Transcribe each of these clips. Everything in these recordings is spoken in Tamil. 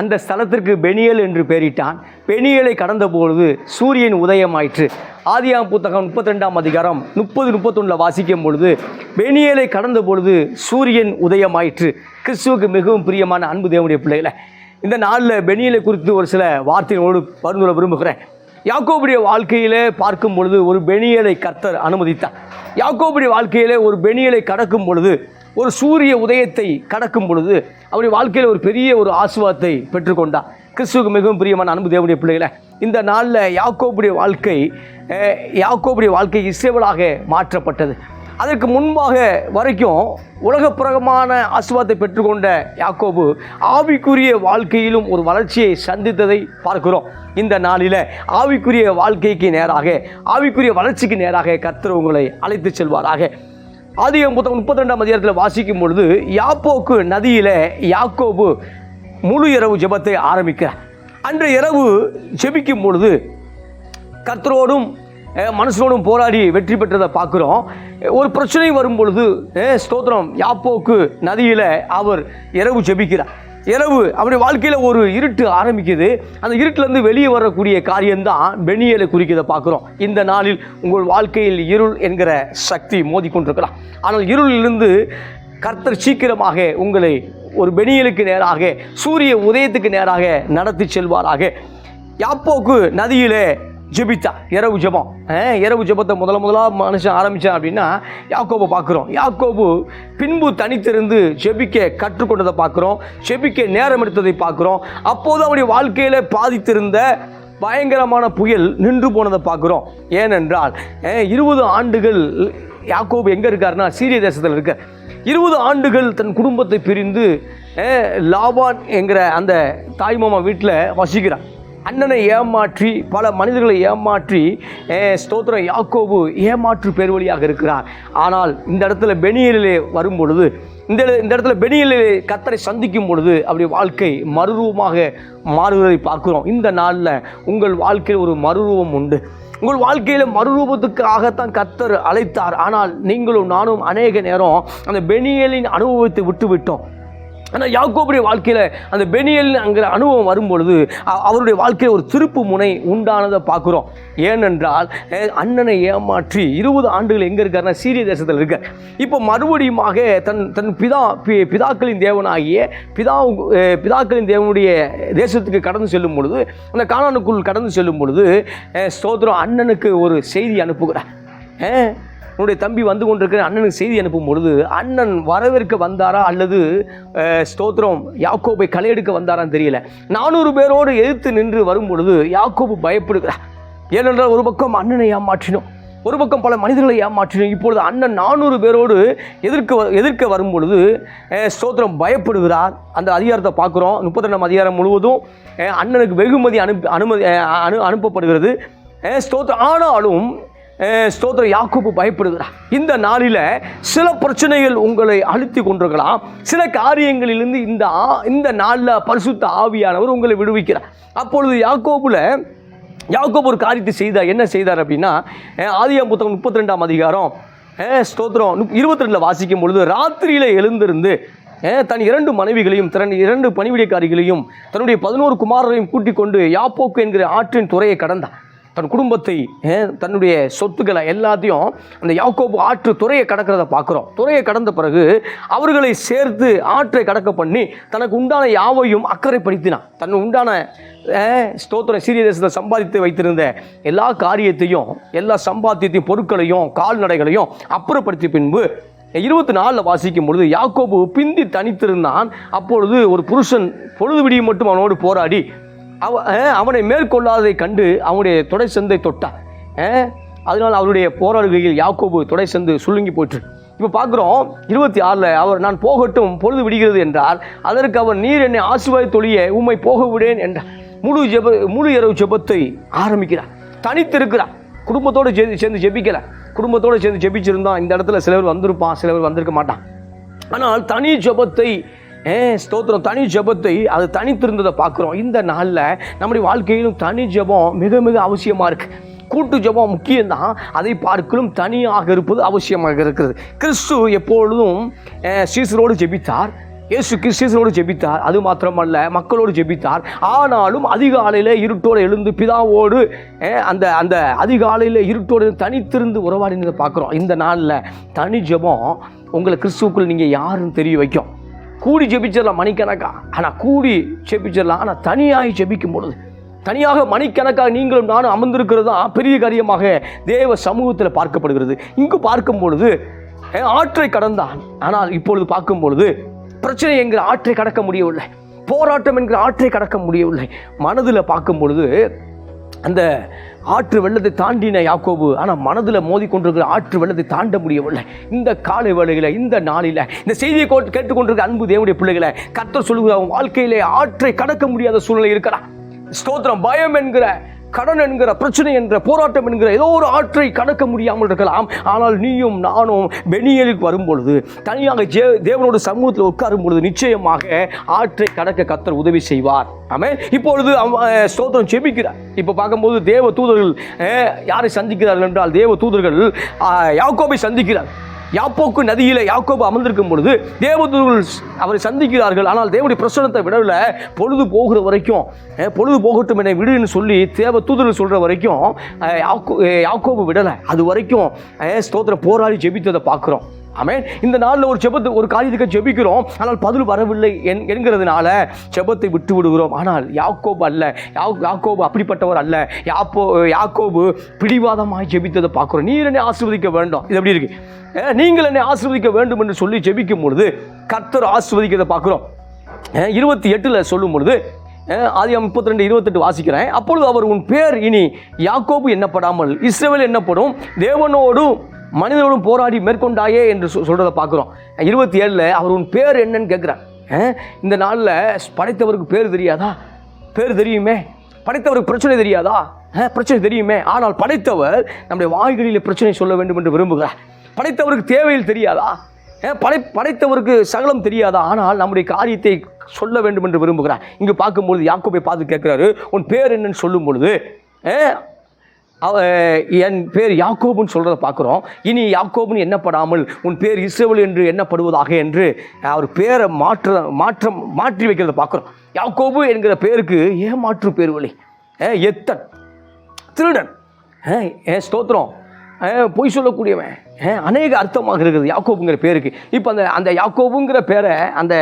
அந்த ஸ்தலத்திற்கு பெனியல் என்று பெயரிட்டான். பெனியலை கடந்த பொழுது சூரியன் உதயமாயிற்று. ஆதியாம் புத்தகம் முப்பத்தி ரெண்டாம் அதிகாரம் முப்பது முப்பத்தொன்னில் வாசிக்கும் பொழுது பெனியலை கடந்த பொழுது சூரியன் உதயமாயிற்று. கிறிஸ்துவுக்கு மிகவும் பிரியமான அன்பு தேவனுடைய பிள்ளைகளை இந்த நாளில் பெனியலை குறித்து ஒரு சில வார்த்தைகளோடு பரிந்துரை விரும்புகிறேன். யாக்கோபுடைய வாழ்க்கையிலே பார்க்கும் பொழுது ஒரு பெனியலை கர்த்தர் அனுமதித்தார். யாக்கோபுடைய வாழ்க்கையிலே ஒரு பெனியலை கடக்கும் பொழுது ஒரு சூரிய உதயத்தை கடக்கும் பொழுது அவருடைய வாழ்க்கையில் ஒரு பெரிய ஒரு ஆசுவாதத்தை பெற்றுக்கொண்டார் கிறிஸ்துவுக்கு மிகவும் பிரியமான அன்பு தேவனுடைய பிள்ளைகளை இந்த நாளில் யாக்கோபுடைய வாழ்க்கை யாக்கோபுடைய வாழ்க்கை இசைவலாக மாற்றப்பட்டது. அதற்கு முன்பாக வரைக்கும் உலகப்புறகமான ஆசுவாதத்தை பெற்றுக்கொண்ட யாக்கோபு ஆவிக்குரிய வாழ்க்கையிலும் ஒரு வளர்ச்சியை சந்தித்ததை பார்க்கிறோம். இந்த நாளில் ஆவிக்குரிய வாழ்க்கைக்கு நேராக ஆவிக்குரிய வளர்ச்சிக்கு நேராக கர்த்தர் உங்களை அழைத்து செல்வாராக. ஆதிகம் புத்தகம் முப்பத்தி ரெண்டாம் அதிகாரத்தில் வாசிக்கும் பொழுது யாப்போக்கு நதியில் யாக்கோபு முழு இரவு ஜெபத்தை ஆரம்பிக்கிறார். அன்று இரவு ஜெபிக்கும் பொழுது கத்தரோடும் மனுஷனோடும் போராடி வெற்றி பெற்றதை பார்க்குறோம். ஒரு பிரச்சனை வரும் பொழுது ஸ்தோத்திரம் யாப்போக்கு நதியில் அவர் இரவு ஜெபிக்கிறார். இரவு அவருடைய வாழ்க்கையில் ஒரு இருட்டு ஆரம்பிக்குது. அந்த இருட்டிலேருந்து வெளியே வரக்கூடிய காரியம்தான் பெனியலை குறிக்கிறத பார்க்குறோம். இந்த நாளில் உங்கள் வாழ்க்கையில் இருள் என்கிற சக்தி மோதிக்கொண்டிருக்கலாம். ஆனால் இருளிலிருந்து கர்த்தர் சீக்கிரமாக உங்களை ஒரு பெனியலுக்கு நேராக சூரிய உதயத்துக்கு நேராக நடத்தி செல்வாராக. யாப்போக்கு நதியிலே ஜெபித்தா. இரவு ஜெபம். இரவு ஜெபத்தை முதல்ல முதலாக மனுஷன் ஆரம்பித்தான் அப்படின்னா யாக்கோபை பார்க்குறோம். யாக்கோபு பின்பு தனித்திருந்து ஜெபிக்க கற்றுக்கொண்டதை பார்க்குறோம். ஜெபிக்க நேரம் எடுத்ததை பார்க்குறோம். அப்போது அவனுடைய வாழ்க்கையில் பாதித்திருந்த பயங்கரமான புயல் நின்று போனதை பார்க்குறோம். ஏனென்றால் இருபது ஆண்டுகள் யாக்கோபு எங்கே இருக்காருன்னா சீரிய தேசத்தில் இருக்க இருபது ஆண்டுகள் தன் குடும்பத்தை பிரிந்து லாபான் என்கிற அந்த தாய்மாமா வீட்டில் வசிக்கிறான் அண்ணனை ஏமாற்றி பல மனிதர்களை ஏமாற்றி ஸ்தோத்திர யாக்கோபு ஏமாற்று பேர்வழியாக இருக்கிறார். ஆனால் இந்த இடத்துல பெனியலிலே வரும் பொழுது இந்த இந்த இடத்துல பெனியலிலே கத்தரை சந்திக்கும் பொழுது அவருடைய வாழ்க்கை மறுரூபமாக மாறுவதை பார்க்குறோம். இந்த நாளில் உங்கள் வாழ்க்கையில் ஒரு மறுரூபம் உண்டு. உங்கள் வாழ்க்கையில் மறுரூபத்துக்காகத்தான் கத்தர் அழைத்தார். ஆனால் நீங்களும் நானும் அநேக நேரம் அந்த பெனியலின் அனுபவத்தை விட்டுவிட்டோம். ஆனால் யாக்கோபுடைய வாழ்க்கையில் அந்த பெனியல்ங்கிற அனுபவம் வரும்பொழுது அவருடைய வாழ்க்கையில் ஒரு திருப்பு முனை உண்டானதை பார்க்குறோம். ஏனென்றால் அண்ணனை ஏமாற்றி இருபது ஆண்டுகள் எங்கே இருக்காருன்னா சீரிய தேசத்தில் இருக்கார். இப்போ மறுபடியுமாக தன் தன் பிதா பி- பிதாக்களின் தேவனாகிய பிதா பிதாக்களின் தேவனுடைய தேசத்துக்கு கடந்து செல்லும் பொழுது அந்த காணானுக்குள் கடந்து செல்லும் பொழுது சோதரம் ஸ்தோத்திரம் அண்ணனுக்கு ஒரு செய்தி அனுப்புகிறார். உன்னுடைய தம்பி வந்து கொண்டிருக்கிற அண்ணனுக்கு செய்தி அனுப்பும் பொழுது அண்ணன் வரவேற்க வந்தாரா அல்லது ஸ்தோத்திரம் யாக்கோபை களையெடுக்க வந்தாரான்னு தெரியல. நானூறு பேரோடு எதிர்த்து நின்று வரும் பொழுது யாக்கோபு பயப்படுகிறார். ஏனென்றால் ஒரு பக்கம் அண்ணனை ஏமாற்றினோம் ஒரு பக்கம் பல மனிதர்களை ஏமாற்றினோம். இப்பொழுது அண்ணன் நானூறு பேரோடு எதிர்க்க வ- எதிர்க்க வரும் பொழுது ஸ்தோத்திரம் பயப்படுகிறார். அந்த அதிகாரத்தை பார்க்குறோம். முப்பத்திரெண்டாம் அதிகாரம் முழுவதும் அண்ணனுக்கு வெகுமதி அனுப்பி அனுமதி அனு அனுப்பப்படுகிறது. ஸ்தோத்திரம் ஆனாலும் ஸ்தோத்திர யாக்கோபு பயப்படுகிறா இந்த நாளில் சில பிரச்சனைகள் உங்களை அழுத்தி கொண்டிருக்கலாம். சில காரியங்களிலிருந்து இந்த ஆ- இந்த நாளில் பரிசுத்த ஆவியானவர் உங்களை விடுவிக்கிறார். அப்பொழுது யாக்கோபுல யாக்கோப் ஒரு காரியத்தை செய்தார். என்ன செய்தார் அப்படின்னா அஹ் ஆதியாம் புத்தகம் முப்பத்தி ரெண்டாம் அதிகாரம் ஸ்தோத்திரம் இருபத்தி ரெண்டில் வாசிக்கும் பொழுது ராத்திரியில் எழுந்திருந்து தன் இரண்டு மனைவிகளையும் தன் இரண்டு பணிவிடைக்காரிகளையும் தன்னுடைய பதினோரு குமாரரையும் கூட்டிக் கொண்டு யாப்போக்கு என்கிற ஆற்றின் துறையை கடந்தார். தன் குடும்பத்தை தன்னுடைய சொத்துக்களை எல்லாத்தையும் அந்த யாக்கோபு ஆற்று துறையை கடக்கிறத பார்க்குறோம். துறையை கடந்த பிறகு அவர்களை சேர்த்து ஆற்றை கடக்க பண்ணி தனக்கு உண்டான யாவையும் அக்கறைப்படுத்தினான். தன் உண்டான ஸ்தோத்திர சீரிய தேசத்தில் சம்பாதித்து வைத்திருந்த எல்லா காரியத்தையும் எல்லா சம்பாத்தியத்தையும் பொருட்களையும் கால்நடைகளையும் அப்புறப்படுத்திய பின்பு இருபத்தி நாலில் வாசிக்கும் பொழுது யாக்கோபு பிந்தி தனித்திருந்தான். அப்பொழுது ஒரு புருஷன் பொழுது விடியும் மட்டும் அவனோடு போராடி அவனை மேற்கொள்ளாததை கண்டு அவனுடைய தொடை சந்தை தொட்டான். அதனால் அவருடைய போராடுகையில் யாக்கோபு தொடை சந்து சுழுங்கி போயிற்று இப்போ பார்க்குறோம் இருபத்தி ஆறில் அவர் நான் போகட்டும் பொழுது விடுகிறது என்றார். அதற்கு அவர் நீர் என்னை ஆசிர்வாத தொழிய உம்மை போக விடேன் என்றார். முழு ஜெப முழு இரவு ஜெபத்தை ஆரம்பிக்கிறார். தனித்திருக்கிறார். குடும்பத்தோடு சேர்ந்து சேர்ந்து ஜெபிக்கல. குடும்பத்தோடு சேர்ந்து ஜெபிச்சிருந்தா இந்த இடத்துல சிலர் வந்திருப்பான் சிலவர் வந்திருக்க மாட்டான். ஆனால் தனி ஜெபத்தை ஏ ஸ்தோத்திரம். தனி ஜெபத்தை அது தனித்திருந்ததை பார்க்குறோம். இந்த நாளில் நம்முடைய வாழ்க்கையிலும் தனி ஜெபம் மிக மிக அவசியமாக இருக்குது கூட்டு ஜெபம் முக்கியம்தான். அதை பார்க்கலும் தனியாக இருப்பது அவசியமாக இருக்கிறது. கிறிஸ்து எப்பொழுதும் சீசரோடு ஜெபித்தார். இயேசு கிறிஸ்தியனோடு ஜெபித்தார். அது மாத்திரமல்ல மக்களோடு ஜெபித்தார். ஆனாலும் அதிகாலையில் இருட்டோடு எழுந்து பிதாவோடு அந்த அந்த அதிகாலையில் இருட்டோடு தனித்திருந்து உறவாடினதை பார்க்குறோம். இந்த நாளில் தனி ஜெபம் உங்களை கிறிஸ்துவுக்குள் நீங்கள் யாருன்னு தெரிய வைக்கும். கூடி ஜெபிச்சிடலாம் மணிக்கணக்காக ஆனால் கூடி ஜெபிச்சிடலாம். ஆனால் தனியாக ஜெபிக்கும் பொழுது தனியாக மணிக்கணக்காக நீங்களும் நானும் அமர்ந்திருக்கிறது தான் பெரிய காரியமாக தேவ சமூகத்தில் பார்க்கப்படுகிறது. இங்கு பார்க்கும் பொழுது ஆற்றை கடந்தான். ஆனால் இப்பொழுது பார்க்கும் பொழுது பிரச்சனை என்கிற ஆற்றை கடக்க முடியவில்லை. போராட்டம் என்கிற ஆற்றை கடக்க முடியவில்லை. மனதில் பார்க்கும் பொழுது அந்த ஆற்று வெள்ளத்தை தாண்டின யாக்கோபு ஆனால் மனதில் மோதி கொண்டிருக்கிற ஆற்று வெள்ளத்தை தாண்ட முடியவில்லை. இந்த காலை வேளையில் இந்த நாளில் இந்த செய்தியை கோ- கேட்டுக்கொண்டிருக்கிற அன்பு தேவனுடைய பிள்ளைகளை கத்தர் சொல்லுகிற அவன் வாழ்க்கையிலே ஆற்றை கடக்க முடியாத சூழ்நிலை இருக்கலாம் ஸ்தோத்திரம் பயம் என்கிற கடன் என்கிற பிரச்சனை என்ற போராட்டம் என்கிற ஏதோ ஒரு ஆற்றை கடக்க முடியாமல் இருக்கலாம். ஆனால் நீயும் நானும் பெனியலுக்கு வரும்பொழுது தனியாக ஜே தேவனோட சமூகத்தில் உட்காரும் பொழுது நிச்சயமாக ஆற்றை கடக்க கத்தர் உதவி செய்வார். ஆமே இப்பொழுது ஸ்தோத்திரம் செபிக்கிறார் இப்போ பார்க்கும்போது தேவ தூதர்கள் யாரை சந்திக்கிறார்கள் என்றால் தேவ தூதர்கள் யாக்கோபை சந்திக்கிறார். யாப்போக்கு நதியில் யாக்கோபு அமர்ந்திருக்கும் பொழுது தேவதூர்கள் அவரை சந்திக்கிறார்கள். ஆனால் தேவனுடைய பிரசனத்தை விடவில்லை பொழுது போகிற வரைக்கும் பொழுது போகட்டும் என்னை விடுன்னு சொல்லி தேவ தூதர்கள் சொல்கிற வரைக்கும் யாக்கோபு விடலை. அது வரைக்கும் ஸ்தோத்திர போராடி ஜெபித்ததை பார்க்குறோம். ஆமென் இந்த நாளில் ஒரு செபத்து ஒரு காரியத்துக்கு ஜெபிக்கிறோம். ஆனால் பதில் வரவில்லை என் என்கிறதுனால செபத்தை விட்டு விடுகிறோம் ஆனால் யாக்கோபு அல்ல. யா- யாக்கோபு அப்படிப்பட்டவர் அல்ல. யாப்போ யாக்கோபு பிடிவாதமாய் ஜெபித்ததை பார்க்குறோம். நீர் என்னை ஆசிர்வதிக்க வேண்டும். இது எப்படி இருக்கு? நீங்கள் என்னை ஆசிர்வதிக்க வேண்டும் என்று சொல்லி ஜெபிக்கும் பொழுது கர்த்தர் ஆசிர்வதிக்கிறதை பார்க்குறோம். இருபத்தி எட்டில் சொல்லும் பொழுது அஹ், முப்பத்தி ரெண்டு இருபத்தெட்டு வாசிக்கிறேன். அப்பொழுது அவர் உன் பேர் இனி யாக்கோபு என்னப்படாமல் இஸ்ரவேல் என்னப்படும்? தேவனோடும் மனிதனோடும் போராடி மேற்கொண்டாயே என்று சொ- பார்க்குறோம். இருபத்தி ஏழில் அவர் உன் பேர் என்னன்னு கேட்குறார் இந்த நாளில் படைத்தவருக்கு பேர் தெரியாதா? பேர் தெரியுமே? படைத்தவருக்கு பிரச்சனை தெரியாதா? பிரச்சனை தெரியுமே? ஆனால் படைத்தவர் நம்முடைய வாய்களில் பிரச்சனை சொல்ல வேண்டும் என்று விரும்புகிறார். படைத்தவருக்கு தேவையில் தெரியாதா? படை படைத்தவருக்கு சகலம் தெரியாதா? ஆனால் நம்முடைய காரியத்தை சொல்ல வேண்டும் என்று விரும்புகிறார். இங்கே பார்க்கும்பொழுது யாக்கோபை பார்த்து கேட்குறாரு உன் பேர் என்னன்னு சொல்லும் பொழுது என் பேர் யாக்கோபுன்னு சொல்கிறத பார்க்குறோம். இனி யாக்கோபுன்னு எண்ணப்படாமல் உன் பேர் இஸ்ரவேல் என்று எண்ணப்படுவதாக என்று அவர் பேரை மாற்ற மாற்றம் மாற்றி வைக்கிறத பார்க்குறோம். யாக்கோபு என்கிற பேருக்கு ஏமாற்று பேர் வழி ஏ எத்தன் திருடன். ஏ ஸ்தோத்திரம். பொய் சொல்லக்கூடியவன். ஏ, அநேக அர்த்தமாக இருக்குது யாக்கோபுங்கிற பேருக்கு. இப்போ அந்த அந்த யாக்கோபுங்கிற பேரை அந்த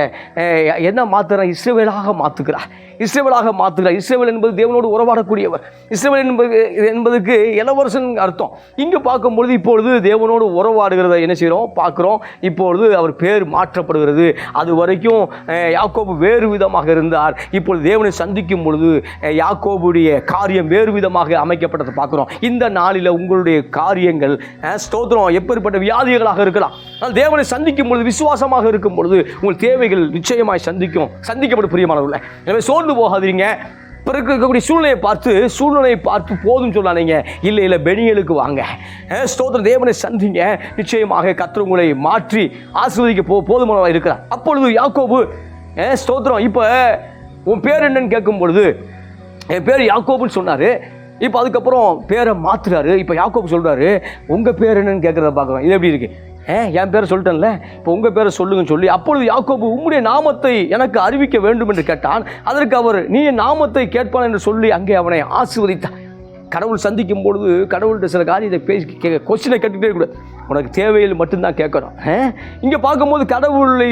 என்ன மாற்றுறான் இஸ்ரேவேலாக மாற்றுக்கிறார் இஸ்ரேவேலாக மாற்றுகிறார் இஸ்ரேவேல் என்பது தேவனோடு உறவாடக்கூடியவர். இஸ்ரேவேல் என்பது என்பதுக்கு இளவரசன் அர்த்தம். இங்கே பார்க்கும்பொழுது இப்பொழுது தேவனோடு உறவாடுகிறத என்ன செய்கிறோம்? பார்க்குறோம். இப்பொழுது அவர் பேர் மாற்றப்படுகிறது. அது வரைக்கும் யாக்கோபு வேறு விதமாக இருந்தார். இப்பொழுது தேவனை சந்திக்கும் பொழுது யாக்கோபுடைய காரியம் வேறு விதமாக அமைக்கப்பட்டதை பார்க்குறோம். இந்த நாளில் உங்களுடைய காரியம் காரியங்கள் ஸ்தோத்திரம் எப்பேற்பட்ட வியாதிகளாக இருக்கலாம். ஆனால் தேவனை சந்திக்கும் பொழுது விசுவாசமாக இருக்கும் பொழுது உங்கள் தேவைகள் நிச்சயமாய் சந்திக்கும் சந்திக்கப்படும் பிரியமானவர்களே. எனவே சோர்ந்து போகாதீங்க. பிறகு இருக்கக்கூடிய சூழ்நிலையை பார்த்து சூழ்நிலையை பார்த்து போதும் சொல்லாதீங்க. இல்லை இல்லை பெனியலுக்கு வாங்க. அஹ், ஸ்தோத்திரம் தேவனை சந்திங்க. நிச்சயமாக கத்திரங்களை மாற்றி ஆசிர்வதிக்க போ போதுமானவராக இருக்கிறார். அப்பொழுது யாக்கோபு ஸ்தோத்திரம் இப்போ உன் பேர் என்னன்னு கேட்கும் பொழுது என் பேர் யாக்கோபுன்னு சொன்னார். இப்போ அதுக்கப்புறம் பேரை மாத்துறாரு. இப்போ யாக்கோப் சொல்கிறாரு உங்கள் பேர் என்னன்னு கேட்குறத பார்க்குறோம் இது எப்படி இருக்குது ஏ என் பேரை சொல்லிட்டேன்ல. இப்போ உங்கள் பேரை சொல்லுங்கன்னு சொல்லி அப்பொழுது யாக்கோபு உம்முடைய நாமத்தை எனக்கு அறிவிக்க வேண்டும் என்று கேட்டான். அதற்கு அவர் நீ நாமத்தை கேட்பான் என்று சொல்லி அங்கே அவனை ஆசிர்வதித்தான் கடவுள் சந்திக்கும் பொழுது கடவுள்கிட்ட சில காரியத்தை பேசி கேட்க கொஸ்டினை கேட்டுக்கிட்டே இருக்கக்கூடாது. உனக்கு தேவையில் மட்டும்தான் கேட்கணும். இங்கே பார்க்கும்போது கடவுளை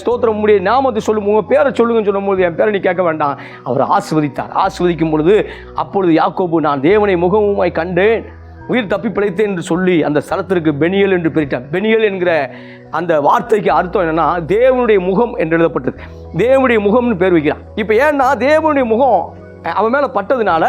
ஸ்தோத்திரம் முடிய நாமத்தை சொல்லும் உங்கள் பேரை சொல்லுங்கன்னு சொல்லும்போது என் பேரை நீ கேட்க வேண்டாம். அவர் ஆசிர்வதித்தார். ஆசிர்வதிக்கும் பொழுது அப்பொழுது யாக்கோபு நான் தேவனை முகமுமாய் கண்டேன். உயிர் தப்பி பிழைத்தேன் என்று சொல்லி அந்த ஸ்தலத்திற்கு பெனியல் என்று பெரிட்டான் பெனியல் என்கிற அந்த வார்த்தைக்கு அர்த்தம் என்னென்னா தேவனுடைய முகம் என்று எழுதப்பட்டது தேவனுடைய முகம்னு பேர் வைக்கிறான். இப்போ ஏன்னா தேவனுடைய முகம் அவன் மேலே பட்டதுனால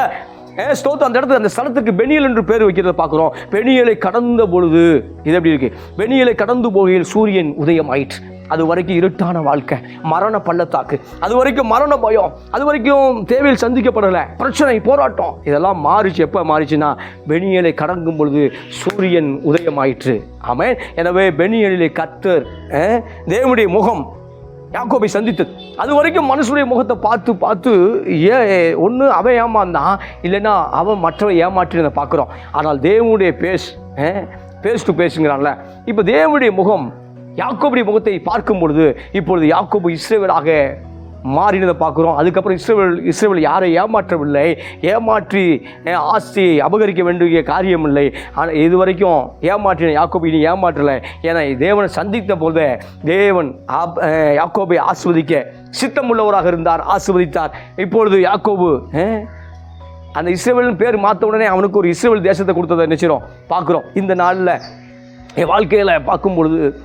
ஸ்தோத்திரம். அந்த இடத்துல அந்த ஸ்தலத்துக்கு பெனியல் என்று பேர் வைக்கிறத பார்க்குறோம். பெனியலை கடந்த பொழுது இது எப்படி இருக்கு? பெனியலை கடந்து போகையில் சூரியன் உதயம் ஆயிற்று அது வரைக்கும் இருட்டான வாழ்க்கை மரண பள்ளத்தாக்கு. அது வரைக்கும் மரண பயம் அது வரைக்கும் தேவையில் சந்திக்கப்படலை. பிரச்சனை போராட்டம் இதெல்லாம் மாறிச்சு. எப்போ மாறிச்சுன்னா பெனியலை கடங்கும் பொழுது சூரியன் உதயமாயிற்று. ஆமாம் எனவே பெனியலிலே கத்தர் தேவனுடைய முகம் யாக்கோபை சந்தித்தது. அது வரைக்கும் மனுஷனுடைய முகத்தை பார்த்து பார்த்து ஏ ஒன்று அவன் ஏமாந்தான். இல்லைன்னா அவன் மற்றவன் ஏமாற்றினதை பார்க்குறோம். ஆனால் தேவனுடைய பேஸ் பேஸ் டு பேஸுங்கிறான்ல இப்போ தேவனுடைய முகம் யாக்கோபுடைய முகத்தை பார்க்கும் பொழுது இப்பொழுது யாக்கோபு இஸ்ரேவராக மாறினதை பார்க்குறோம். அதுக்கப்புறம் இஸ்ரேல் இஸ்ரேல் யாரை ஏமாற்றவில்லை? ஏமாற்றி ஆஸ்தியை அபகரிக்க வேண்டிய காரியமில்லை. ஆனால் இது வரைக்கும் ஏமாற்றின யாக்கோபு இனி ஏமாற்றலை. ஏன்னா தேவனை சந்தித்த போது தேவன் ஆப்- யாக்கோபை ஆஸ்வதிக்க சித்தமுள்ளவராக இருந்தார் ஆஸ்வதித்தார் இப்பொழுது யாக்கோபு அந்த இஸ்ரேவேலின் பேர் மாற்ற உடனே அவனுக்கு ஒரு இஸ்ரேல் தேசத்தை கொடுத்ததை நினைச்சிரும் பார்க்குறோம். இந்த நாளில் என் வாழ்க்கையில் பார்க்கும் பொழுது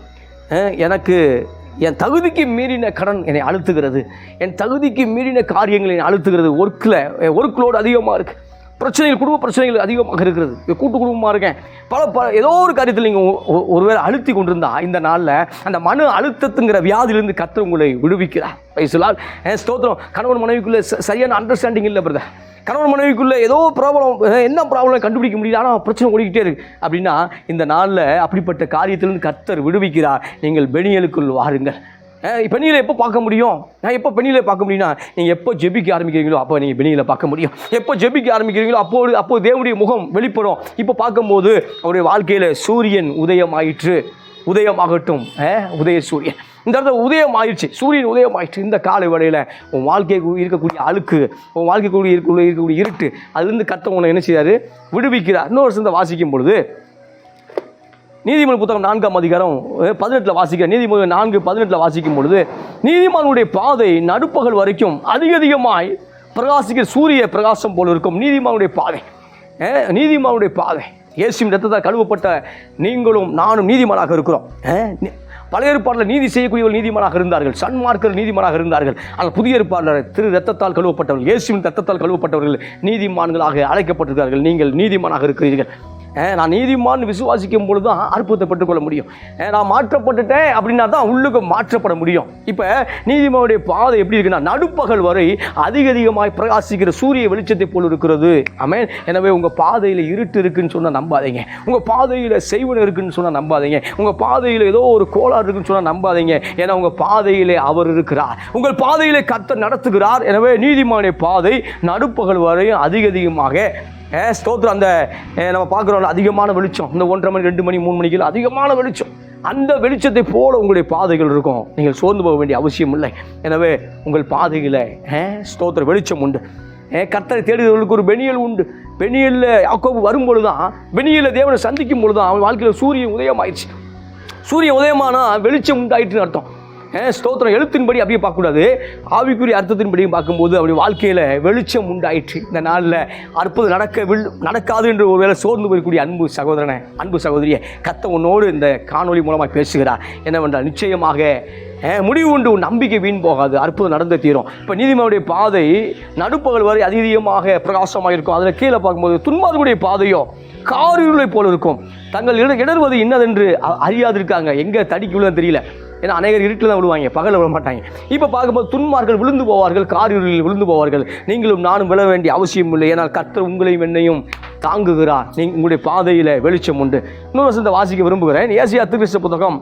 எனக்கு என் தகுதிக்கு மீறின கடன் என்னை அழுத்துகிறது. என் தகுதிக்கு மீறின காரியங்களை என்னை அழுத்துகிறது. ஒர்க்கில் ஒர்க்லோடு அதிகமாக இருக்குது பிரச்சனைகள் குடும்ப பிரச்சனைகள் அதிகமாக இருக்கிறது. கூட்டு குடும்பமாக இருக்கேன். பல பல ஏதோ ஒரு காரியத்தில் நீங்கள் ஒருவேளை அழுத்தி கொண்டிருந்தா இந்த நாளில் அந்த மன அழுத்தத்துங்கிற வியாதியிலிருந்து கர்த்தர் உங்களை விடுவிக்கிறார். பேசலால் ஸ்தோத்திரம். கணவன் மனைவிக்குள்ளே சரியான அண்டர்ஸ்டாண்டிங் இல்லை பிரதர் கணவன் மனைவிக்குள்ளே ஏதோ ப்ராப்ளம் என்ன ப்ராப்ளம் கண்டுபிடிக்க முடியல. ஆனால் பிரச்சனை ஓடிக்கிட்டே இருக்கு. அப்படின்னா இந்த நாளில் அப்படிப்பட்ட காரியத்திலிருந்து கர்த்தர் விடுவிக்கிறார். நீங்கள் பெணியலுக்குள் வாருங்கள். பெண்ணியில் எப்போ பார்க்க முடியும்? நான் எப்போ பெண்ணியில் பார்க்க முடியும்னா நீங்கள் எப்போ ஜெபிக்க ஆரம்பிக்கிறீங்களோ அப்போ நீங்கள் பெண்ணியில் பார்க்க முடியும். எப்போ ஜெபிக்க ஆரம்பிக்கிறீங்களோ அப்போது அப்போ தேவனுடைய முகம் வெளிப்படும். இப்போ பார்க்கும்போது அவருடைய வாழ்க்கையில் சூரியன் உதயமாயிற்று. உதயமாகட்டும். உதய சூரியன். இந்த இடத்துல உதயம் ஆயிடுச்சு. சூரியன் உதயம் ஆயிடுச்சு. இந்த காலை வேளையில் உன் வாழ்க்கைக்கு இருக்கக்கூடிய அழுக்கு உன் வாழ்க்கைக்குள்ளே இருக்கக்கூடிய இருக்கக்கூடிய இருட்டு அதுலேருந்து கத்த உன்னை என்ன செய்யாரு விடுவிக்கிறார். இன்னொரு சிந்த வாசிக்கும் பொழுது நீதிமன்ற புத்தகம் நான்காம் அதிகாரம் பதினெட்டில் வாசிக்கிற நீதிமன்ற நான்கு பதினெட்டில் வாசிக்கும் பொழுது நீதிமானுடைய பாதை நடுப்பகல் வரைக்கும் அதிக அதிகமாய் பிரகாசிக்க சூரிய பிரகாசம் போல இருக்கும் நீதிமானுடைய பாதை. அஹ், நீதிமானுடைய பாதை. இயேசுவின் ரத்தத்தால் கழுவப்பட்ட நீங்களும் நானும் நீதிமானாக இருக்கிறோம். பழைய ஏற்பாட்டில் நீதி செய்யக்கூடியவர்கள் நீதிமானாக இருந்தார்கள். சன்மார்க்கர் நீதிமானாக இருந்தார்கள். ஆனால் புதிய ஏற்பாட்டில் திரு ரத்தத்தால் கழுவப்பட்டவர்கள் இயேசுவின் ரத்தத்தால் கழுவப்பட்டவர்கள் நீதிமான்களாக அழைக்கப்பட்டிருக்கிறார்கள். நீங்கள் நீதிமானாக இருக்கிறீர்கள். நான் நீதிமான் விசுவாசிக்கும் பொழுது தான் அற்புதத்தை பெற்றுக்கொள்ள முடியும். நான் மாற்றப்பட்டுட்டேன் அப்படின்னா தான் உள்ளுக்கு மாற்றப்பட முடியும். இப்போ நீதிமானுடைய பாதை எப்படி இருக்குன்னா நடுப்பகல் வரை அதிக அதிகமாய் பிரகாசிக்கிற சூரிய வெளிச்சத்தை போல் இருக்கிறது. ஆமென். எனவே உங்கள் பாதையில் இருட்டு இருக்குன்னு சொன்னால் நம்பாதீங்க. உங்கள் பாதையில் செய்வன் இருக்குன்னு சொன்னால் நம்பாதீங்க. உங்கள் பாதையில் ஏதோ ஒரு கோளாறு இருக்குன்னு சொன்னால் நம்பாதீங்க. ஏன்னா உங்கள் பாதையிலே அவர் இருக்கிறார். உங்கள் பாதையிலே கத்த நடத்துகிறார். எனவே நீதிமானுடைய பாதை நடுப்பகல் வரையும் அதிக அதிகமாக ஸ்தோத்திரம். அந்த நம்ம பார்க்குறோம்ல அதிகமான வெளிச்சம். இந்த ஒன்றரை மணி ரெண்டு மணி மூணு மணிக்கு அதிகமான வெளிச்சம். அந்த வெளிச்சத்தை போல உங்களுடைய பாதைகள் இருக்கும். நீங்கள் சோர்ந்து போக வேண்டிய அவசியம் இல்லை. எனவே உங்கள் பாதையில் ஏ ஸ்தோத்திர வெளிச்சம் உண்டு. ஏ கர்த்தரை தேடுகிறவர்களுக்கு ஒரு பெனியல் உண்டு. பெனியலில் யாக்கோபு வரும்பொழுது தான் பெனியலில் தேவனை சந்திக்கும் பொழுது தான் அவன் வாழ்க்கையில் சூரியன் உதயமாயிடுச்சு. சூரிய உதயமானால் வெளிச்சம் உண்டாயிட்டுன்னு அர்த்தம். ஸ்தோத்திரம். எழுத்தின்படி அப்படியே பார்க்கக்கூடாது. ஆவிக்குரிய அர்த்தத்தின்படியும் பார்க்கும்போது அப்படி வாழ்க்கையில் வெளிச்சம் உண்டாயிற்று. இந்த நாளில் அற்புதம் நடக்க வில் நடக்காது என்று ஒரு வேளை சோர்ந்து போயக்கூடிய அன்பு சகோதரனை அன்பு சகோதரியை கத்த உன்னோடு இந்த காணொளி மூலமாக பேசுகிறார். என்னவென்றால் நிச்சயமாக முடிவு உண்டு. உன் நம்பிக்கை வீண் போகாது. அற்புதம் நடந்த தீரும். இப்போ நீதிமனுடைய பாதை நடுப்பகல் வரை அதிகமாக பிரகாசமாக இருக்கும். அதில் கீழே பார்க்கும்போது துன்மார்களுடைய பாதையோ காரிருளை போல இருக்கும். தங்கள் இட இடர்வது இன்னதென்று அ- அறியாதிருக்காங்க. எங்கே தடிக்கு தெரியல. ஏன்னா அநேகர் இருட்டில் தான் விழுவாங்க பகலில் விழ மாட்டாங்க. இப்போ பார்க்கும்போது துன்மார்கள் விழுந்து போவார்கள் காரிருளில் விழுந்து போவார்கள். நீங்களும் நானும் விழ வேண்டிய அவசியம் இல்லை. ஏன்னால் கர்த்தர் உங்களையும் என்னையும் தாங்குகிறார். நீங்கள் உங்களுடைய பாதையில் வெளிச்சம் உண்டு. இன்னொரு வசந்த வாசிக்க விரும்புகிறேன். ஏசியா திருக்கிருஷ்ண புத்தகம்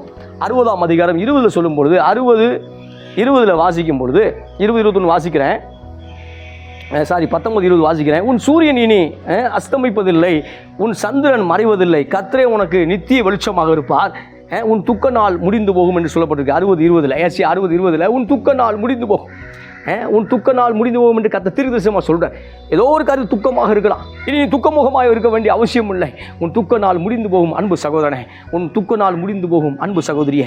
அறுபதாம் அதிகாரம் இருபதில் சொல்லும் பொழுது அறுபது இருபதில் வாசிக்கும் பொழுது இருபது இருபத்தொன்று வாசிக்கிறேன். சாரி பத்தொன்பது இருபது வாசிக்கிறேன். உன் சூரியன் இனி அஸ்தமிப்பதில்லை. உன் சந்திரன் மறைவதில்லை. கர்த்தரே உனக்கு நித்திய வெளிச்சமாக இருப்பார். உன் துக்க நாள் முடிந்து போகும் என்று சொல்லப்பட்டிருக்கு. அறுபது இருபதில். ஏசி அறுபது இருபதில். உன் துக்க நாள் முடிந்து போகும். உன் துக்க நாள் முடிந்து போகும் என்று கத்த திருதசமாக சொல்கிறேன் ஏதோ ஒரு காரியம் துக்கமாக இருக்கலாம். இனி நீ துக்கமுகமாக இருக்க வேண்டிய அவசியம் இல்லை. உன் துக்க நாள் முடிந்து போகும் அன்பு சகோதரனே. உன் துக்க நாள் முடிந்து போகும் அன்பு சகோதரியே.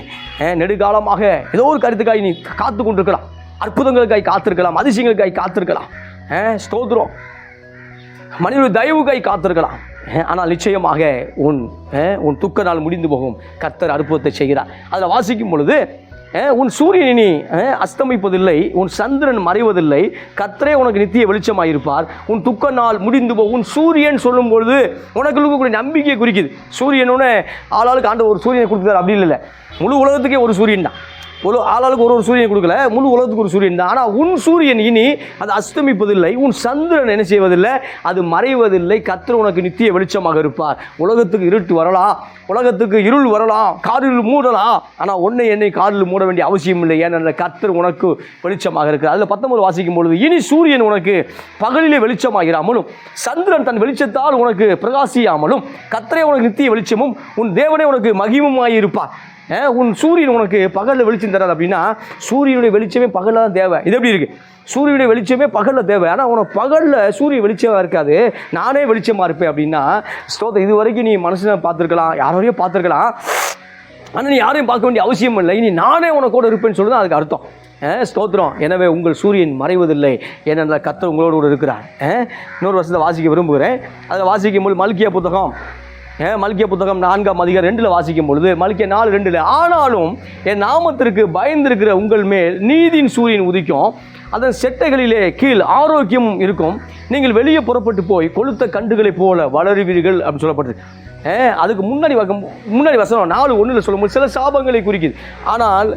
நெடுகாலமாக ஏதோ ஒரு காரியத்துக்காக நீ காத்து கொண்டிருக்கலாம். அற்புதங்களுக்காய் காத்திருக்கலாம் அதிசயங்களுக்காய் காத்திருக்கலாம். ஸ்தோத்திரம். மனிதனுடைய தயவுக்காய் காத்திருக்கலாம். ஆனால் நிச்சயமாக உன் உன் துக்க நாள் முடிந்து போகும். கர்த்தர் அற்புதத்தை செய்கிறார். அதில் வாசிக்கும் பொழுது உன் சூரியன் இனி அஸ்தமிப்பதில்லை உன் சந்திரன் மறைவதில்லை கத்தரே உனக்கு நித்திய வெளிச்சமாக இருப்பார் உன் துக்க நாள் முடிந்து போகும் உன் சூரியன் சொல்லும் பொழுது உனக்கு இருக்கக்கூடிய நம்பிக்கையை குறிக்குது. சூரியனோட ஆளாளுக்கு ஆண்டு ஒரு சூரியனை கொடுக்குறாரு. அப்படி இல்லை முழு உலகத்துக்கே ஒரு சூரியன் தான். ஒரு ஆளாளுக்கு ஒரு ஒரு சூரியன் கொடுக்கல முழு உலகத்துக்கு ஒரு சூரியன் தான். ஆனால் உன் சூரியன் இனி அது அஸ்தமிப்பதில்லை உன் சந்திரன் என்ன செய்வதில்லை அது மறைவதில்லை கத்திர உனக்கு நித்திய வெளிச்சமாக இருப்பார். உலகத்துக்கு இருட்டு வரலாம் உலகத்துக்கு இருள் வரலாம் காரில் மூடலாம். ஆனால் உன்னை என்னை காரில் மூட வேண்டிய அவசியம் இல்லை ஏன்னா கர்த்தர் உனக்கு வெளிச்சமாக இருக்கிறார். அதில் பத்தொன்பது வாசிக்கும் பொழுது இனி சூரியன் உனக்கு பகலிலே வெளிச்சமாகிறாமலும் சந்திரன் தன் வெளிச்சத்தால் உனக்கு பிரகாசியாமலும் கர்த்தரே உனக்கு நித்திய வெளிச்சமும் உன் தேவனே உனக்கு மகிமுமாயிருப்பார். உன் சூரியன் உனக்கு பகலில் வெளிச்சம் தராது அப்படின்னா சூரியனுடைய வெளிச்சமே பகலில் தான் தேவை. இது எப்படி இருக்குது சூரியனுடைய வெளிச்சமே பகலில் தேவை. ஆனால் உனக்கு பகலில் சூரிய வெளிச்சமாக இருக்காது. நானே வெளிச்சமாக இருப்பேன் அப்படின்னா ஸ்தோத்திரம் இது வரைக்கும் நீ மனசில் பார்த்துருக்கலாம் யாரையும் பார்த்துருக்கலாம். ஆனால் நீ யாரையும் பார்க்க வேண்டிய அவசியம் இல்லை. இனி நானே உனக்கு கூட இருப்பேன்னு சொல்லுது அதுக்கு அர்த்தம். ஸ்தோத்திரம். எனவே உங்கள் சூரியன் மறைவதில்லை ஏனென்றால் கத்தர் உங்களோடு கூட இருக்கிறார். இன்னொரு வருஷத்தை வாசிக்க விரும்புகிறேன். அதில் வாசிக்கும் போது மல்கிய புத்தகம் மல்கிய புத்தகம் நான்காம் அதிகாரம் ரெண்டில் வாசிக்கும் பொழுது மல்கிய நாலு ரெண்டில் ஆனாலும் என் நாமத்திற்கு பயந்திருக்கிற உங்கள் மேல் நீதியின் சூரியன் உதிக்கும். அதன் செட்டைகளிலே கீழ் ஆரோக்கியம் இருக்கும். நீங்கள் வெளியே புறப்பட்டு போய் கொளுத்த கண்டுகளைப் போல வளருவீர்கள் அப்படின்னு சொல்லப்பட்டிருக்கு அதுக்கு முன்னாடி வகம் முன்னாடி வசனம் நாலு ஒன்றில் சொல்லும்போது சில சாபங்களை குறிக்குது. ஆனால்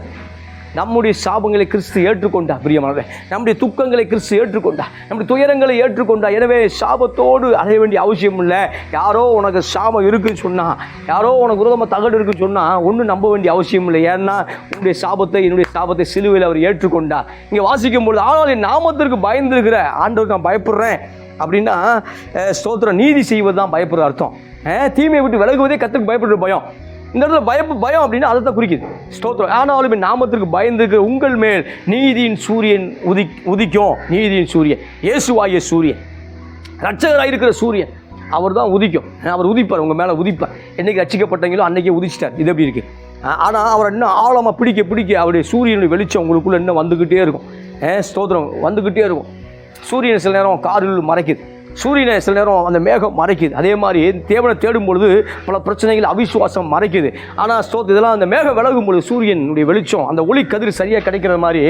நம்முடைய சாபங்களை கிறிஸ்து ஏற்றுக்கொண்டா பிரியமானவே நம்முடைய துக்கங்களை கிறிஸ்து ஏற்றுக்கொண்டா நம்முடைய துயரங்களை ஏற்றுக்கொண்டா. எனவே சாபத்தோடு அடைய வேண்டிய அவசியம் இல்லை. யாரோ உனக்கு சாபம் இருக்குன்னு சொன்னால் யாரோ உனக்கு விரோதமாக தகடு இருக்குன்னு சொன்னால் ஒன்றும் நம்ப வேண்டிய அவசியம் இல்லை. ஏன்னா உன்னுடைய சாபத்தை என்னுடைய சாபத்தை சிலுவையில் அவர் ஏற்றுக்கொண்டா. இங்கே வாசிக்கும் பொழுது ஆனால் என் நாமத்திற்கு பயந்துருக்கிற ஆண்டவருக்கு நான் பயப்படுறேன். அப்படின்னா ஸ்தோத்திரம் நீதி செய்வது தான் பயப்படுற அர்த்தம். தீமையை விட்டு விலகுவதே கத்துக்கு பயப்படுற பயம். இந்த இடத்துல பயப்பு பயம் அப்படின்னா அதை தான் குறிக்குது. ஸ்தோத்திரம். ஆனாலும் நாமத்திற்கு பயந்துக்கு உங்கள் மேல் நீதியின் சூரியன் உதி உதிக்கும். நீதியின் சூரியன். இயேசுவாகிய சூரியன். ரட்சகராக இருக்கிற சூரியன். அவர் தான் உதிக்கும். அவர் உதிப்பார். உங்கள் மேலே உதிப்பார். என்றைக்கு ரட்சிக்கப்பட்டீங்களோ அன்றைக்கே உதிச்சிட்டார். இது எப்படி இருக்குது ஆனால் அவர் இன்னும் ஆழமாக பிடிக்க பிடிக்க அவருடைய சூரியனுடைய வெளிச்சம் உங்களுக்குள்ளே இன்னும் வந்துக்கிட்டே இருக்கும். ஏன் ஸ்தோத்திரம். வந்துக்கிட்டே இருக்கும். சூரியன் சில நேரம் காரில் மறைக்குது. சூரியனை சில நேரம் அந்த மேகம் மறைக்குது. அதே மாதிரி தேவனை தேடும் பொழுது பல பிரச்சனைகள் அவிசுவாசம் மறைக்குது. ஆனால் ஸ்தோத் இதெல்லாம் அந்த மேகம் விலகும் பொழுது சூரியனுடைய வெளிச்சம் அந்த ஒளி கதிர் சரியாக கிடைக்கிற மாதிரி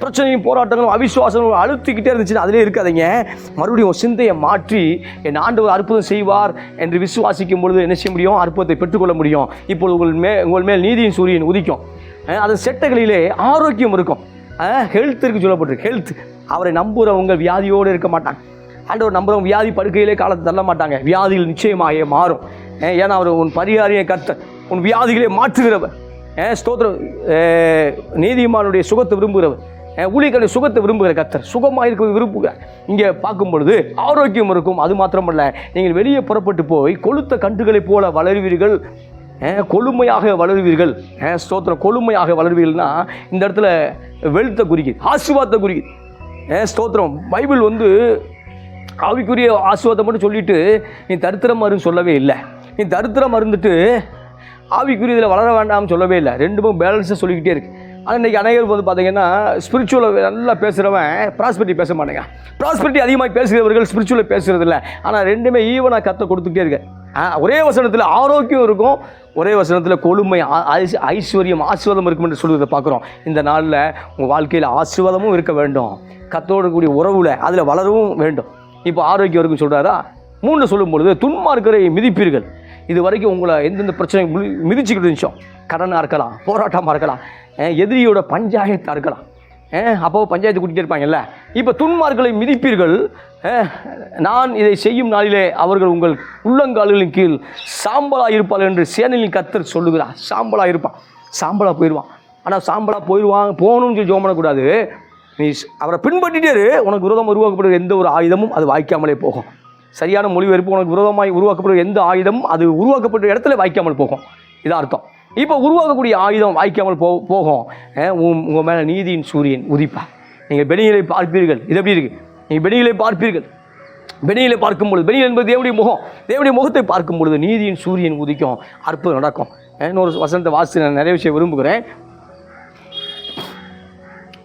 பிரச்சனையும் போராட்டங்களும் அவிசுவாசங்களும் அழுத்திக்கிட்டே இருந்துச்சுன்னா அதிலே இருக்காதீங்க. மறுபடியும் சிந்தையை மாற்றி என் ஆண்டவர் அற்புதம் செய்வார் என்று விசுவாசிக்கும் பொழுது என்ன செய்ய முடியும்? அற்புதத்தை பெற்றுக்கொள்ள முடியும். இப்போது உங்கள் மே உங்கள் மேல் நீதியின் சூரியன் உதிக்கும். அஹ் அதன் செட்டைகளிலே ஆரோக்கியம் இருக்கும். ஹெல்த் இருக்கு சொல்லப்பட்டிருக்கு. ஹெல்த் அவரை நம்புகிறவங்க வியாதியோடு இருக்க மாட்டாங்க. ஆண்டவர் நம்புறவங்க வியாதி படுக்கையிலே காலத்தை தள்ள மாட்டாங்க. வியாதிகள் நிச்சயமாக மாறும். ஏன்னா அவர் உன் பரிகாரிய கர்த்த உன் வியாதிகளை மாற்றுகிறவர். அஹ் ஸ்தோத்திரம். நீதிமானுடைய சுகத்தை விரும்புகிறவர். ஊழியர்களுடைய சுகத்தை விரும்புகிற கத்தர் சுகமாக இருக்க விரும்புகிறார் இங்கே பார்க்கும் பொழுது ஆரோக்கியம் இருக்கும். அது மாத்திரமல்ல நீங்கள் வெளியே புறப்பட்டு போய் கொளுத்த கண்டுகளைப் போல வளருவீர்கள். கொழுமையாக வளருவீர்கள். ஸ்தோத்திரம். கொழுமையாக வளருவீர்கள்னா இந்த இடத்துல வெளுத்த குறிக்குது ஆசிர்வாதத்தை குறிக்குது ஸ்தோத்திரம். பைபிள் வந்து ஆவிக்குரிய ஆசுவாதம் மட்டும் சொல்லிட்டு நீ தரித்திரம் மருந்து சொல்லவே இல்லை. நீ தரித்திரம் மருந்துட்டு ஆவிக்குரியதில் வளர வேண்டாம்னு சொல்லவே இல்லை. ரெண்டுமே பேலன்ஸாக சொல்லிக்கிட்டே இருக்கு. ஆனால் இன்றைக்கி அநேகர் வந்து பார்த்தீங்கன்னா ஸ்பிரிச்சுவலை நல்லா பேசுகிறவன் ப்ராஸ்பெரிட்டி பேச மாட்டேங்க. ப்ராஸ்பெரிட்டி அதிகமாக பேசுகிறவர்கள் ஸ்பிரிச்சுவலை பேசுகிறதில்ல இல்லை ஆனால் ரெண்டுமே ஈவனாக கற்று கொடுத்துக்கிட்டே இருக்கேன் ஆ, ஒரே வசனத்தில் ஆரோக்கியம் இருக்கும் ஒரே வசனத்தில் கொழுமை ஐஸ்வர்யம் ஆசீர்வாதம் இருக்கும் என்று சொல்வதை பார்க்குறோம். இந்த நாளில் உங்கள் வாழ்க்கையில் ஆசீர்வாதமும் இருக்க வேண்டும். கத்தோடு கூடிய அதில் வளரவும் வேண்டும். இப்போ ஆரோக்கியம் வரைக்கும் சொல்கிறாரா மூணு சொல்லும் பொழுது துன்மார்க்கரை மிதிப்பீர்கள். இது வரைக்கும் உங்களை எந்தெந்த பிரச்சனை மிதிச்சுக்கிட்டு இருந்துச்சோம் கடனாக இருக்கலாம் போராட்டமாக இருக்கலாம் எதிரியோட பஞ்சாயத்தாக இருக்கலாம் அப்போ பஞ்சாயத்து கூட்டிகிட்டே இருப்பாங்கல்ல. இப்போ துன்மார்களை மிதிப்பீர்கள் நான் இதை செய்யும் நாளிலே அவர்கள் உங்கள் உள்ளங்கால்களின் கீழ் சாம்பலாக இருப்பார்கள் என்று சேனலின் கத்தர் சொல்லுகிறார். சாம்பலாக இருப்பான். சாம்பலாக போயிடுவான். ஆனால் சாம்பலாக போயிடுவான் போகணும்னு சொல்லி ஜோம் பண்ணக்கூடாது. நீ அவரை பின்பற்றிட்டே உனக்கு விரோதம் உருவாக்கப்படுகிற எந்த ஒரு ஆயுதமும் அது வாய்க்காமலே போகும். சரியான மொழிபெயர்ப்பு உனக்கு விரோதமாய் உருவாக்கப்படுகிற எந்த ஆயுதமும் அது உருவாக்கப்பட்ட இடத்துல வாய்க்காமல் போகும். இதான் அர்த்தம். இப்போ உருவாக்கக்கூடிய ஆயுதம் வாய்க்காமல் போ போகும். உங்கள் மேலே நீதியின் சூரியன் உதிப்பா. நீங்கள் பெணிகளை பார்ப்பீர்கள். இது எப்படி இருக்குது நீங்கள் பெணிகளை பார்ப்பீர்கள். பெணிகளை பார்க்கும் பொழுது பெணிகள் என்பது தேவனுடைய முகம். தேவனுடைய முகத்தை பார்க்கும் பொழுது நீதியின் சூரியன் உதிக்கும். அற்புதம் நடக்கும். இன்னொரு வசந்த வாசி நான் நிறைய விஷயம் விரும்புகிறேன்.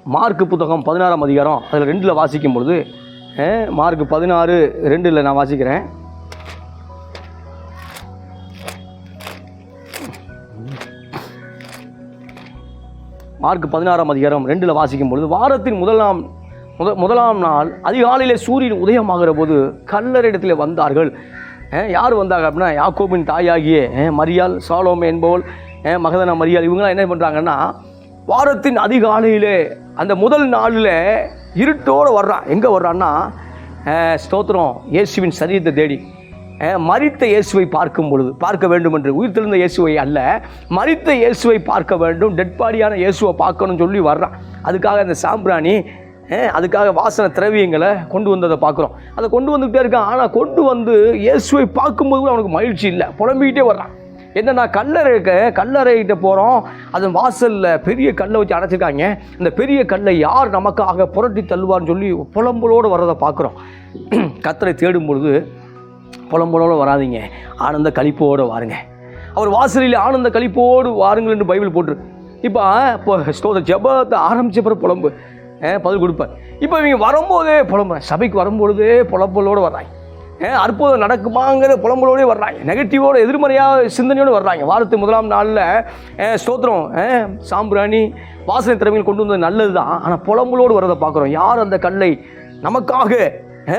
மார்க்கு புத்தகம் பதினாறாம் அதிகாரம் அதில் ரெண்டில் வாசிக்கும் பொழுது மார்க் மார்க்கு பதினாறு ரெண்டில் நான் வாசிக்கிறேன். மார்க் பதினாறாம் அதிகாரம் ரெண்டில் வாசிக்கும் பொழுது வாரத்தின் முதலாம் முத முதலாம் நாள் அதிகாலையிலே சூரியன் உதயமாகிற போது கல்லறிடத்தில் வந்தார்கள். யார் வந்தாங்க அப்படின்னா யாக்கோபின் தாயாகிய மரியாள் சாலோமே என்போல் அஹ், மகதனா மரியாள் இவங்களாம் என்ன பண்ணுறாங்கன்னா வாரத்தின் அதிகாலையிலே அந்த முதல் நாளில் இருட்டோடு வர்றான். எங்கே வர்றான்னா ஸ்தோத்திரம் இயேசுவின் சரீரத்தை தேடி. மறித்த இயேசுவை பார்க்கும் பொழுது பார்க்க வேண்டும் என்று உயிர்த்தெழுந்த இயேசுவை அல்ல மறித்த இயேசுவை பார்க்க வேண்டும். டெட் பாடியான இயேசுவை பார்க்கணும்னு சொல்லி வர்றான். அதுக்காக அந்த சாம்பிராணி அதுக்காக வாசனை திரவியங்களை கொண்டு வந்ததை பார்க்குறோம். அதை கொண்டு வந்துக்கிட்டே இருக்கான். ஆனால் கொண்டு வந்து இயேசுவை பார்க்கும்போது கூட அவனுக்கு மகிழ்ச்சி இல்லை. புலம்பிக்கிட்டே வர்றான். என்னென்னா கல்லறை கல்லறைகிட்ட போகிறோம் அதன் வாசலில் பெரிய கல்லை வச்சு அடைச்சிருக்காங்க. இந்த பெரிய கல்லை யார் நமக்காக புரட்டி தள்ளுவார்னு சொல்லி புலம்பலோடு வர்றதை பார்க்குறோம். கத்தரை தேடும் பொழுது புலம்பலோடு வராதீங்க. ஆனந்த கழிப்போடு வாருங்க. அவர் வாசலில் ஆனந்த கழிப்போடு வாருங்கள் என்று பைபிள் போட்டு இப்போ இப்போ ஸ்டோத ஜபத்தை ஆரம்பித்த பிறகு புலம்பு. பதில் கொடுப்பேன். இப்போ இவங்க வரும்போதே புலம்புறேன். சபைக்கு வரும்பொழுதே புலம்பலோடு வர்றாங்க. அற்புதம் நடக்குமாங்கிற புலம்பலோடே வர்றாங்க. நெகட்டிவோட எதிர்மறையாக சிந்தனையோடு வர்றாங்க. வாரத்து முதலாம் நாளில் ஸ்தோத்திரம் சாம்பிராணி வாசனை திறமைகள் கொண்டு வந்தது நல்லது தான் ஆனால் புலம்பலோடு வரதை பார்க்குறோம். யார் அந்த கல்லை நமக்காக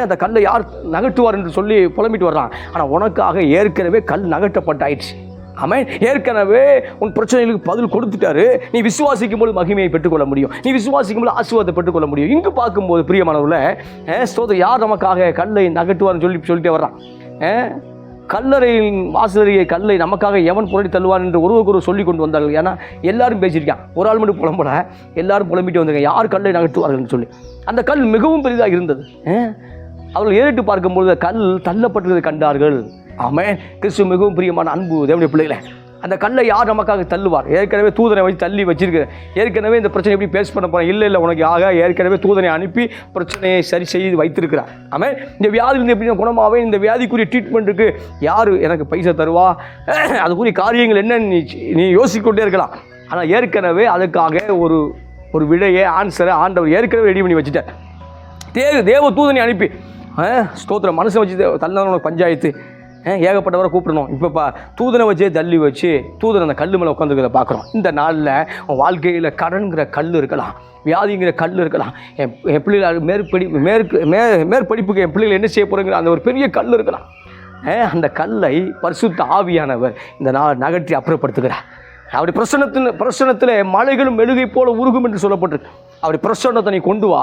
அந்த கல்லை யார் நகட்டுவார் என்று சொல்லி புலம்பிட்டு வர்றான். ஆனால் உனக்காக ஏற்கனவே கல் நகட்டப்பட்டாயிடுச்சு. ஆமென். ஏற்கனவே உன் பிரச்சனைகளுக்கு பதில் கொடுத்துட்டாரு. நீ விசுவாசிக்கும் போது மகிமையை பெற்றுக்கொள்ள முடியும். நீ விசுவாசிக்கும் போது ஆசுவாதத்தை பெற்றுக்கொள்ள முடியும். இங்கு பார்க்கும்போது பிரியமானவர்கள் ஸ்தோத்திரம். யார் நமக்காக கல்லை நகட்டுவார்னு சொல்லி சொல்லிட்டே வர்றான்? கல்லறையின் வாசலறிய கல்லை நமக்காக எவன் புரட்டி தள்ளுவான் என்று ஒருவருக்கு ஒரு சொல்லி கொண்டு வந்தார்கள். ஏன்னா எல்லாரும் பேசியிருக்கான் ஒரு ஆள் மட்டும் புலம்பல. எல்லாரும் புலம்பிட்டு வந்தாங்க யார் கல்லை நகட்டுவார்கள்னு சொல்லி. அந்த கல் மிகவும் பெரிதாக இருந்தது. அவர்கள் ஏறிட்டு பார்க்கும்பொழுது கல் தள்ளப்பட்டதை கண்டார்கள். ஆமென். கிறிஸ்து மிகவும் பிரியமான அன்பு தேவனுடைய பிள்ளைகளை அந்த கல்லை யார் நமக்காக தள்ளுவார்? ஏற்கனவே தூதனை வச்சு தள்ளி வச்சிருக்கிறேன் ஏற்கனவே இந்த பிரச்சனை எப்படி பேஸ் பண்ண போகிறேன் இல்லை இல்லை உனக்கு ஆக. ஏற்கனவே தூதனை அனுப்பி பிரச்சனையை சரி செய்து வைத்திருக்கிறார். ஆமாம் இந்த வியாதியிலிருந்து எப்படி குணமாகவே குணமாவே இந்த வியாதிக்குரிய ட்ரீட்மெண்ட்டுக்கு யார்? எனக்கு பைசா தருவா? அதுக்குரிய காரியங்கள் என்னன்னு நீ நீ யோசிக்கொண்டே இருக்கலாம். ஆனால் ஏற்கனவே அதுக்காக ஒரு ஒரு விடையை ஆன்சரை ஆண்டவர் ஏற்கனவே ரெடி பண்ணி வச்சுட்டார். தேவ தேவ தூதனை அனுப்பி. ஆ, ஸ்தோத்திரம். மனசை வச்சு தள்ளனோட பஞ்சாயத்து. ஏகப்பட்டவரை கூப்பிடணும். இப்போ பா தூதனை வச்சே தள்ளி வச்சு தூதன் அந்த கல் மேலே உட்காந்துருக்கிறத பார்க்குறோம். இந்த நாளில் வாழ்க்கையில் கடன்கிற கல் இருக்கலாம் வியாதிங்கிற கல் இருக்கலாம். என் என் பிள்ளைகள் மேற்படி மேற்கு மே மேற்படிப்புக்கு என் பிள்ளைகள் என்ன செய்ய போகிறேங்கிற அந்த ஒரு பெரிய கல் இருக்கலாம். அந்த கல்லை பரிசுத்த ஆவியானவர் இந்த நாள் நகர்த்தி அப்புறப்படுத்துகிறார். அப்படி பிரசன்னத்தில் பிரசன்னத்தில் மலைகளும் மெழுகை போல உருகும் என்று சொல்லப்பட்டிருக்கு. அப்படி பிரசன்னத்தை நீ கொண்டு வா.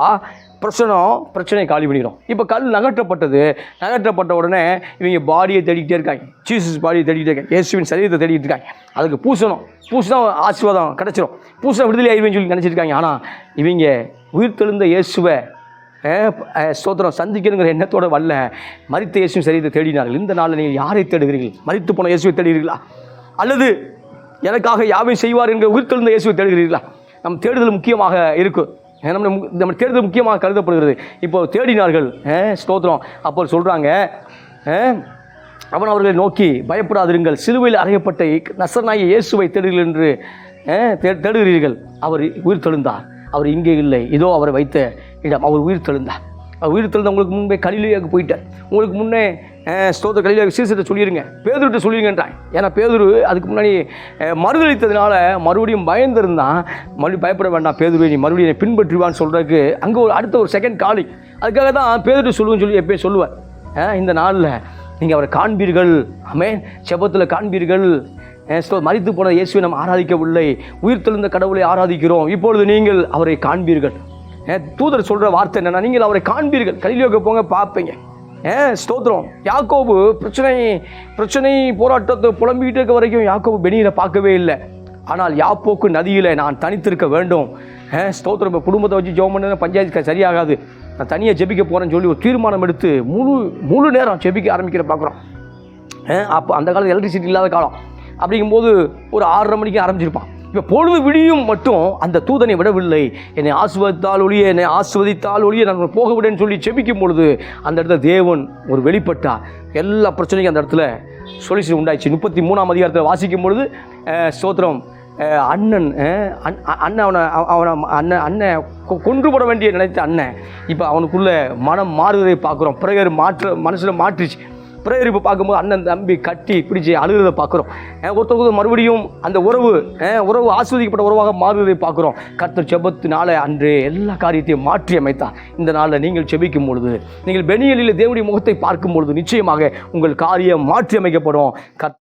பிரச்சனை. பிரச்சனையை காலி பண்ணிடும் இப்போ கல் நகற்றப்பட்டது நகற்றப்பட்ட உடனே இவங்க பாடியை தேடிக்கிட்டே இருக்காங்க. ஜீசஸ் பாடியை தேடிக்கிட்டே இருக்காங்க. இயேசுவின் சரீரத்தை தேடிக்கிட்டு இருக்காங்க. அதுக்கு பூசணும். பூசினா ஆசீர்வாதம் கிடச்சிரும். பூசினா விடுதலை ஆயிடுவேன்னு சொல்லி நினச்சிருக்காங்க ஆனால் இவங்க உயிர்த்தெழுந்த இயேசுவை சோதரம் சந்திக்கணுங்கிற எண்ணத்தோட வரல. மறித்த இயேசுவின் சரீரத்தை தேடினார்கள். இந்த நாளில் நீங்கள் யாரை தேடுகிறீர்கள்? மறித்து போன இயேசுவை தேடுகிறீர்களா? அல்லது எனக்காக யாவையும் செய்வார் என்கிற உயிர்த்தெழுந்த இயேசுவை தேடுகிறீர்களா? நம் தேடுதல் முக்கியமாக இருக்கும் நம்ம மு- நம்ம தேடுதல் முக்கியமாக கருதப்படுகிறது. இப்போ தேடினார்கள் ஸ்தோத்திரம். அப்போ சொல்கிறாங்க அவன் அவர்களை நோக்கி பயப்படாதிருங்கள். சிலுவையில் அறையப்பட்ட நசனாய இயேசுவை தேடுங்கள் என்று தேடுகிறீர்கள். அவர் உயிர் தெழுந்தார். அவர் இங்கே இல்லை. இதோ அவரை வைத்த இடம். அவர் உயிர் தெழுந்தார். வீடு உயிர் உங்களுக்கு முன்பே கலிலேயாவுக்கு போயிட்டார். உங்களுக்கு முன்னே அஹ், ஸ்தோத்திர கலிலேயா சீசத்தை சொல்லிடுங்க பேதுருட்ட சொல்லிடுங்கன்றான் ஏன்னா பேதுரு அதுக்கு முன்னாடி மறுதளித்ததுனால மறுபடியும் பயந்திருந்தான். மறுபடியும் பயப்பட வேண்டாம் பேதுருவை நீ மறுபடியும் என்னை பின்பற்றுவான்னு சொல்கிறதுக்கு அங்கே ஒரு அடுத்த ஒரு செகண்ட் காலி அதுக்காக தான் பேதுரு சொல்லுவேன்னு சொல்லி எப்பயும் சொல்லுவேன் இந்த நாளில் நீங்கள் அவரை காண்பீர்கள். அமே செபத்தில் காண்பீர்கள். மறித்து போன இயேசுவை நாம் ஆராதிக்கவில்லை. உயிர் தெழுந்த கடவுளை ஆராதிக்கிறோம். இப்பொழுது நீங்கள் அவரை காண்பீர்கள். தூதர் சொல்கிற வார்த்தை என்னன்னா நீங்கள் அவரை காண்பீர்கள். கலியோக போங்க பார்ப்பீங்க. ஏன் ஸ்தோத்திரம். யாக்கோபு பிரச்சனை பிரச்சனை போராட்டத்தை புலம்பிக்கிட்டு இருக்க வரைக்கும் யாக்கோபு பெனியில் பார்க்கவே இல்லை. ஆனால் யாப்போக்கு நதியில் நான் தனித்திருக்க வேண்டும். ஏன் ஸ்தோத்திரம். இப்போ குடும்பத்தை வச்சு ஜோம் பண்ண பஞ்சாயத்து சரியாகாது. நான் தனியாக ஜெபிக்க போகிறேன்னு சொல்லி ஒரு தீர்மானம் எடுத்து முழு முழு நேரம் ஜெபிக்க ஆரம்பிக்கிற பார்க்குறோம். அப்போ அந்த காலத்தில் எலக்ட்ரிசிட்டி இல்லாத காலம். அப்படிங்கும்போது ஒரு ஆறரை மணிக்கு ஆரம்பிச்சிருப்பான். இப்போ பொழுது விடியும் மட்டும் அந்த தூதனை விடவில்லை. என்னை ஆசுவதித்தால் ஒழிய என்னை ஆசுவதித்தால் ஒழிய நான் போக விடேன்னு சொல்லி செபிக்கும் பொழுது அந்த இடத்துல தேவன் ஒரு வெளிப்பட்டார். எல்லா பிரச்சனையும் அந்த இடத்துல சொல்யூஷன் உண்டாயிடுச்சு. முப்பத்தி மூணாம் அதிகாரத்தில் வாசிக்கும் பொழுது ஸ்தோத்திரம் அண்ணன் அண்ணன் அவனை அவனை அண்ணன் அண்ணன் கொன்று போட வேண்டிய நினைத்த அண்ணன். இப்போ அவனுக்குள்ளே மனம் மாறுவதை பார்க்குறோம். பிறகு மாற்ற மனசில் மாற்றிச்சு. பிரேரிப்பு பார்க்கும்போது அண்ணன் தம்பி கட்டி பிடிச்சி அழுகிறத பார்க்குறோம். ஒருத்தவங்க மறுபடியும் அந்த உறவு உறவு ஆஸ்வதிக்கப்பட்ட உறவாக மாறுவதை பார்க்குறோம். கர்த்தர் நாளை அன்று எல்லா காரியத்தையும் மாற்றி அமைத்தார். இந்த நாளில் நீங்கள் செபிக்கும் பொழுது நீங்கள் பெனியலில் தேவனுடைய முகத்தை பார்க்கும் பொழுது நிச்சயமாக உங்கள் காரியம் மாற்றி அமைக்கப்படும். கத்